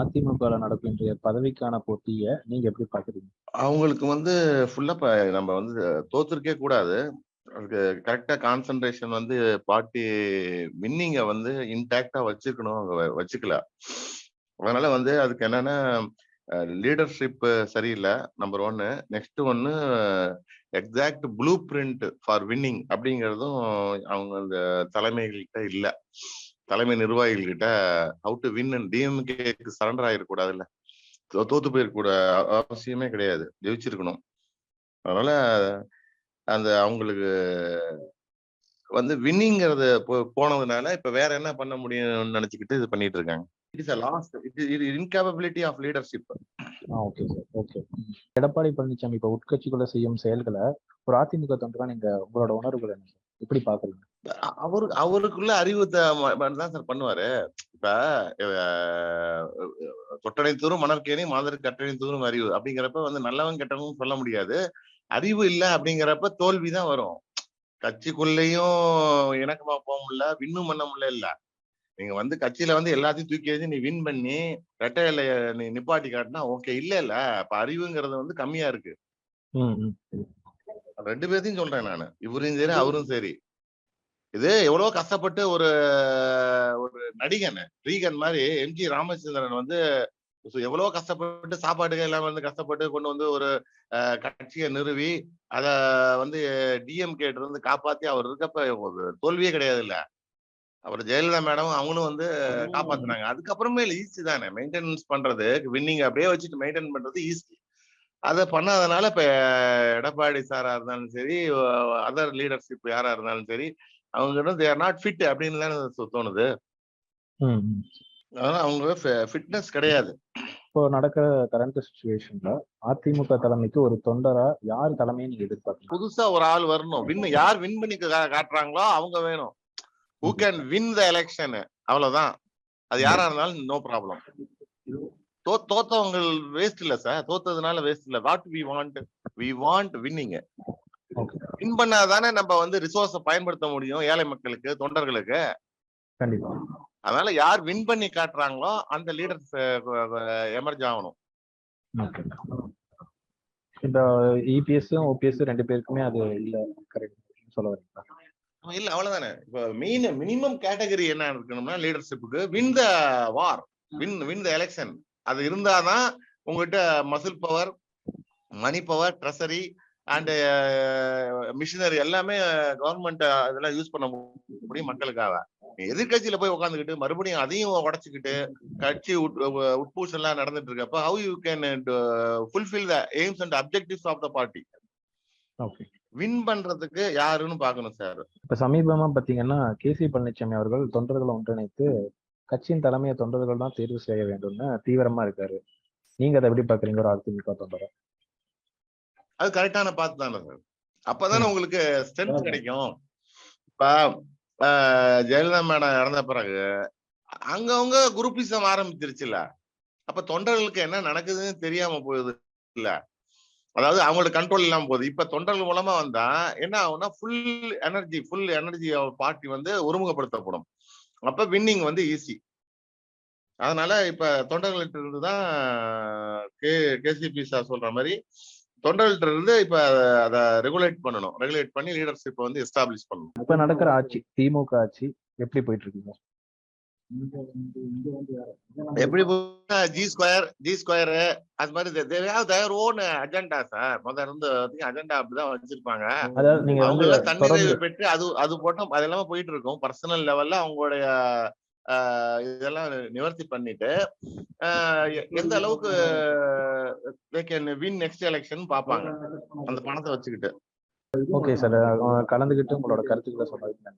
அதிமுகல நடக்கும் இன்றைய பதவிக்கான போட்டிய நீங்க எப்படி பாக்குறீங்க அவங்களுக்கு வந்து ஃபுல்லா நம்ம வந்து தோத்துருக்கே கூடாது. அதுக்கு கான்சென்ட்ரேஷன் வந்து பார்ட்டி வின்னிங்க வந்து இன்டாக்டா வச்சுக்கணும். அவங்க வச்சுக்கல. அதனால வந்து அதுக்கு என்னன்னா, லீடர்ஷிப் சரியில்லை நம்பர் ஒன்னு நெக்ஸ்ட் ஒன்னு exact blueprint for winning அப்படிங்கிறதும் அவங்க அந்த தலைமைகள்கிட்ட இல்ல. தலைமை நிர்வாகிகள்கிட்ட ஹவு டு வின் அண்ட் டிஎம்கேக்கு சரண்டர் ஆயிறக்கூடாதுல்ல. தோ தோத்து போயிருக்கூட அவசியமே கிடையாது. ஜெயிச்சிருக்கணும். அதனால அந்த அவங்களுக்கு வந்து வின்னிங்கிறத போ போனதுனால, இப்ப வேற என்ன பண்ண முடியும்னு நினைச்சுக்கிட்டு இது பண்ணிட்டு இருக்காங்க. It is a lost it is incapability of leadership. Ah okay sir. Okay. Edappadi Palaniswami இப்ப உட்கட்சிக்குள்ள செய்யும் செயல்களை ஒரு அதிமுக தொண்டரா நீங்க உங்களோட உணர்வுகள் என்ன? எப்படி பார்க்குறீங்க? அ அவரு அவருக்குள்ள அறிவு தான் சார் பண்ணுவாரு. இப்ப "தொட்டனை தூறும் மணற்கேணி மாந்தருக்கு கற்றனை தூறும் அறிவு" அப்படிங்கிறப்ப வந்து நல்லவன் கெட்டவன் சொல்ல முடியாது. அறிவு இல்ல அப்படிங்கிறப்ப தோல்வி தான் வரும். கட்சிக்குள்ளேயும் இணக்கமா போ முடியல, வின்னும் பண்ண முடியல இல்ல. நீங்க வந்து கட்சியில வந்து எல்லாத்தையும் தூக்கி எறிஞ்சு நீ வின் பண்ணி ரெட்டை இலைய நீ நிப்பாட்டி காட்டுனா ஓகே. இல்லல்ல. அப்ப அறிவுங்கிறது வந்து கம்மியா இருக்கு. ம், ம். 2 பேத்தையும் சொல்றேன் நானு. இவரும் சரி, அவரும் சரி. இது எவ்வளவோ கஷ்டப்பட்டு ஒரு ஒரு நடிகன். ரீகன் மாரி எம்ஜி ராமச்சந்திரன் வந்து எவ்வளவோ கஷ்டப்பட்டு சாப்பாட்டுக்கே இல்லாம வந்து கஷ்டப்பட்டு கொண்டு வந்து ஒரு கட்சிய நிறுவி, அத வந்து டிஎம்கேட்ட இருந்து காப்பாத்தி அவர் இருக்கப்ப தோல்வியே கிடையாதுல்ல. அப்புறம் ஜெயலலிதா மேடம் அவங்களும் வந்து காப்பாத்துனாங்க. அதுக்கப்புறமேல் ஈஸி தானே. மெயின்டனன்ஸ் பண்றது வின்னிங் அப்படியே வச்சுட்டு மெயின்டெயின் பண்றது ஈஸி. அத பண்ணாதனால இப்ப எடப்பாடி சாரா இருந்தாலும் சரி, அதர் லீடர்ஷிப் யாரா இருந்தாலும் சரி, அவங்க வந்து தே ஆர் நாட் ஃபிட் அப்படின்னு தானே தோணுது. அதனால அவங்க ஃபி ஃபிட்னஸ் கிடையாது. இப்போ நடக்கிற கரண்ட் சிச்சுவேஷன்ல அதிமுக தலைமைக்கு ஒரு தொண்டரா யார் தலைமையை நீங்க எதிர்பார்க்கிறீங்க? புதுசா ஒரு ஆள் வரணும். வின் யார் வின் பண்ணி காட்டுறாங்களோ அவங்க வேணும். Who can win the election அவ்வளவுதான். அது யாரா இருந்தாலும் நோ ப்ராப்ளம். தோ தோத்தவங்க வேஸ்ட் இல்ல சார். தோத்ததுனால வேஸ்ட் இல்ல. What we want we want winning. Win பண்ணா தானே நம்ம வந்து ரிசோர்ஸ பயன்படுத்த முடியும் ஏழை மக்களுக்கு, தொண்டர்களுக்கு. கண்டிப்பா. அதனால யார் வின் பண்ணி காட்டுறாங்களோ அந்த லீடர்ஸ் எமர்ஜ் ஆகணும். இந்த இபிஎஸ்ஸும், ஓபிஎஸ் 2 பேருக்குமே அது இல்ல. கரெக்ட் சொல்ல வரீங்களா? இல்ல அவ்வளவுதானே. இப்ப மெயின் மினிமம் கேட்டகரி என்ன இருக்கணும்னா லீடர்ஷிப்க்கு win the war. Win win the election. அது இருந்தா தான் உங்ககிட்ட muscle power, money power, treasury and machinery எல்லாமே கவர்ன்மென்ட் இதெல்லாம் யூஸ் பண்ண முடியும் மக்களுக்காக. எதிர்க்கட்சியில போய் உட்கார்ந்துகிட்டு மறுபடியும் அதையும் உடைச்சுக்கிட்டு கட்சி உட் உட்பூசல் எல்லாம் நடந்துட்டு இருக்கப்ப how you can fulfil the aims and objectives of the party. Okay. Win பண்றதுக்கு யாருன்னு பார்க்கணும் சார். இப்ப சமீபமா பாத்தீங்கன்னா, கேசி பழனிசாமி அவர்கள் தொண்டர்களை ஒன்றிணைத்து கட்சியின் தலைமையை தொண்டர்கள் தான் தேர்வு செய்ய வேண்டும்னு தீவிரமா இருக்காரு. நீங்க அத எப்படி பார்க்குறீங்க ஒரு அதிமுக தொண்டரா? அது கரெக்டான பாத்து தானே சார். அப்பதானே. உங்களுக்கு ஸ்ட்ரென்த் கிடைக்கும். இப்ப ஜெயலலிதா மேடம் இறந்த பிறகு அங்கவங்க குரூப்பிசம் ஆரம்பிச்சிருச்சுல்ல. அப்ப தொண்டர்களுக்கு என்ன நடக்குதுன்னு தெரியாம போகுது இல்ல. அதாவது அவங்களோட கண்ட்ரோல் இல்லாம போகுது. இப்ப தொண்டர்கள் மூலமா வந்தா என்ன ஆகும்னா full energy full energy party வந்து ஒருமுகப்படுத்தப்படும். அப்ப வின்னிங் வந்து ஈஸி. அதனால இப்ப தொண்டர்கள்ட்ட இருந்து தான் கே கேசிபி சார் சொல்ற மாரி தொண்டர்கள்ட்ட இருந்து இப்ப அத ரெகுலேட் பண்ணணும். ரெகுலேட் பண்ணி லீடர்ஷிப்ப வந்து எஸ்டாப்ளிஷ் பண்ணணும். இப்ப நடக்கிற ஆட்சி, திமுக ஆட்சி எப்படி போயிட்டு இருக்குங்க? எப்படி ஜி ஸ்கொயர் ஜி ஸ்கொயர் அது மாதிரி they they have their own agenda sir. மொத இருந்து அஜெண்டா அப்படிதான் வச்சிருப்பாங்க. அவங்க தன்னிறைவு பெற்று அது அது போட்டும் அது எல்லாமே போயிட்டு இருக்கும். பர்சனல் லெவல்ல அவங்களுடைய இதெல்லாம் நிவர்த்தி பண்ணிட்டு, எந்த அளவுக்கு they can win next election பார்ப்பாங்க. அந்த பணத்த வச்சுக்கிட்டு. Okay sir. அ கலந்துகிட்டு உங்களோட கருத்துக்கள சொன்னதுக்கு.